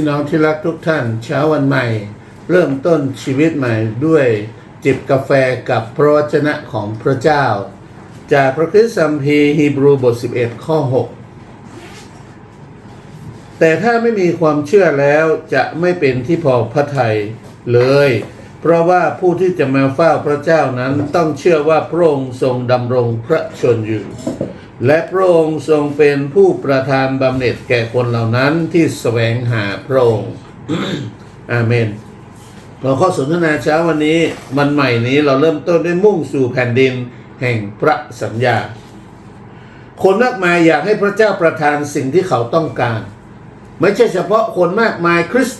พี่น้องที่รักทุกท่าน เช้าวันใหม่ เริ่มต้นชีวิตใหม่ด้วยจิบกาแฟกับพระวจนะของพระเจ้า จากพระคัมภีร์คัมภีร์ฮีบรูบท 11 ข้อ 6 แต่ถ้าไม่มีความเชื่อแล้วจะไม่เป็นที่พอพระทัยเลย เพราะว่าผู้ที่จะมาเฝ้าพระเจ้านั้นต้องเชื่อว่าพระองค์ทรงดำรงพระชนอยู่ และพระองค์ทรงเป็นผู้ประทานบำเหน็จแก่คนเหล่านั้นที่แสวงหาพระองค์ อาเมนเราข้อสนทนาเช้าวันนี้วันใหม่นี้เราเริ่มต้นด้วยมุ่งสู่แผ่นดินแห่งพระสัญญา คนมากมายอยากให้พระเจ้าประทานสิ่งที่เขาต้องการ ไม่ใช่เฉพาะคนมากมายคริส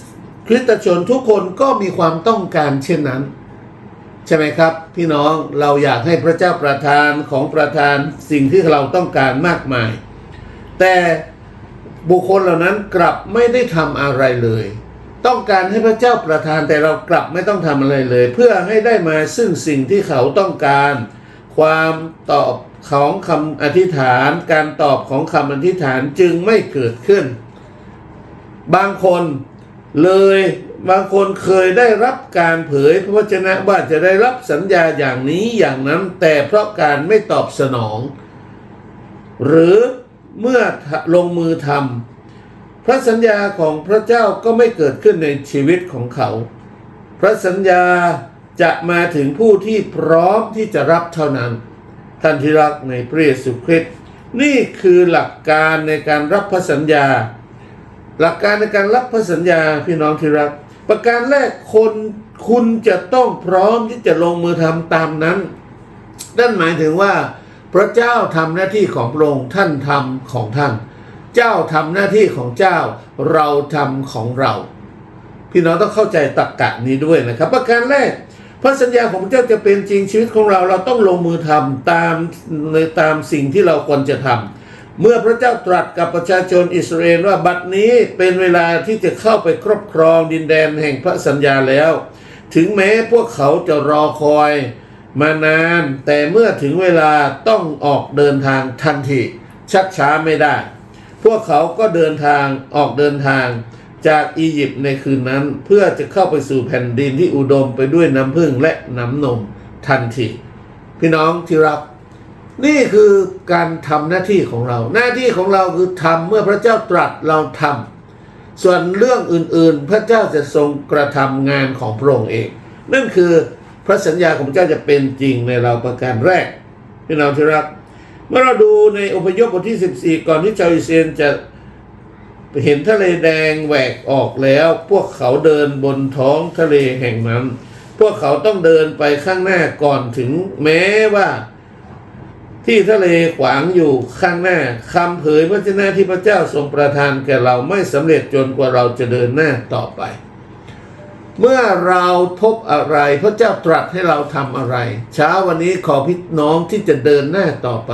คริสตชนทุกคนก็มีความต้องการเช่นนั้น ใช่ไหมครับ พี่น้องเราอยากให้พระเจ้าประทานของประทานสิ่งที่เราต้องการมากมาย แต่บุคคลเหล่านั้นกลับไม่ได้ทำอะไรเลย ต้องการให้พระเจ้าประทานแต่เรากลับไม่ต้องทำอะไรเลย เพื่อให้ได้มาซึ่งสิ่งที่เขาต้องการ ความตอบของคำอธิษฐาน การตอบของคำอธิษฐานจึงไม่เกิดขึ้น บางคนเลย บางคนเคยได้รับการเผยพระวจนะว่าจะได้รับสัญญาอย่างนี้อย่างนั้น แต่เพราะการไม่ตอบสนอง หรือเมื่อลงมือทำพระสัญญาของพระเจ้าก็ไม่เกิดขึ้นในชีวิตของเขา พระสัญญาจะมาถึงผู้ที่พร้อมที่จะรับเท่านั้น ท่านที่รักในพระเยซูคริสต์นี่คือหลักการในการรับพระสัญญา หลักการในการรับพระสัญญาพี่น้องที่รัก ประการแรกคนคุณจะต้องพร้อมที่จะลงมือทำตามนั้น นั่นหมายถึงว่า พระเจ้าทำหน้าที่ของพระองค์ท่านทำของท่าน เจ้าทำหน้าที่ของเจ้า เราทำของเรา พี่น้องต้องเข้าใจตรรกกะนี้ด้วยนะครับ ประการแรกพระสัญญาของพระเจ้าจะเป็นจริงชีวิตของเรา เราต้องลงมือทำตามในตามสิ่งที่เราควรจะทำ เมื่อพระเจ้าตรัสกับประชาชนอิสราเอลว่าบัดนี้เป็นเวลาที่จะเข้าไปครอบครองดินแดนแห่งพระสัญญาแล้ว ถึงแม้พวกเขาจะรอคอยมานาน แต่เมื่อถึงเวลาต้องออกเดินทางทันทีชักช้าไม่ได้ พวกเขาก็เดินทางออกเดินทางจากอียิปต์ในคืนนั้นเพื่อจะเข้าไปสู่แผ่นดินที่อุดมไปด้วยน้ำพึ่งและน้ำนมทันทีพี่น้องที่รัก นี่คือการทำหน้าที่ของเรา หน้าที่ของเราคือทำเมื่อพระเจ้าตรัสเราทำส่วนเรื่องอื่นๆ พระเจ้าจะทรงกระทำงานของพระองค์เอง นั่นคือพระสัญญาของเจ้าจะเป็นจริงในเราประการแรกพี่น้องที่รัก เมื่อเราดูในอพยพบทที่ 14 ก่อนที่ชาวอิสราเอลจะเห็นทะเลแดงแหวกออกแล้ว พวกเขาเดินบนท้องทะเลแห่งนั้น พวกเขาต้องเดินไปข้างหน้าก่อนถึงแม้ว่า ที่ทะเลขวางอยู่ข้างหน้าคำเผยพระเจ้าที่พระเจ้าทรงประทานแก่เราไม่สำเร็จจนกว่าเราจะเดินหน้าต่อไป เมื่อเราพบอะไรพระเจ้าตรัสให้เราทำอะไร เช้าวันนี้ขอพี่น้องที่จะเดินหน้าต่อไป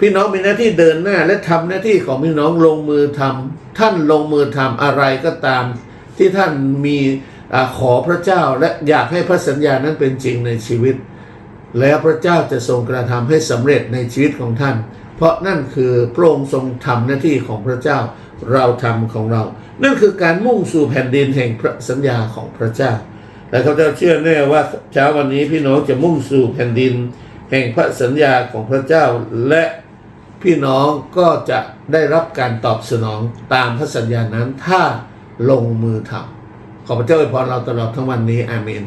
พี่น้องมีหน้าที่เดินหน้าและทำหน้าที่ของพี่น้องลงมือทำท่านลงมือทำอะไรก็ตาม ที่ท่านมีอขอพระเจ้าและอยากให้พระสัญญานั้นเป็นจริงในชีวิต แล้วพระเจ้าจะทรงกระทำให้สำเร็จในชีวิตของท่าน เพราะนั่นคือพระองค์ทรงทำหน้าที่ของพระเจ้าเราทำของเรา นั่นคือการมุ่งสู่แผ่นดินแห่งพระสัญญาของพระเจ้า และเขาจะเชื่อแน่ว่าเช้าวันนี้พี่น้องจะมุ่งสู่แผ่นดิน แห่งพระสัญญาของพระเจ้าและพี่น้องก็จะได้รับการตอบสนองตามพระสัญญานั้นถ้าลงมือทำขอพระเจ้าอวยพรเราตลอดทั้งวันนี้อาเมน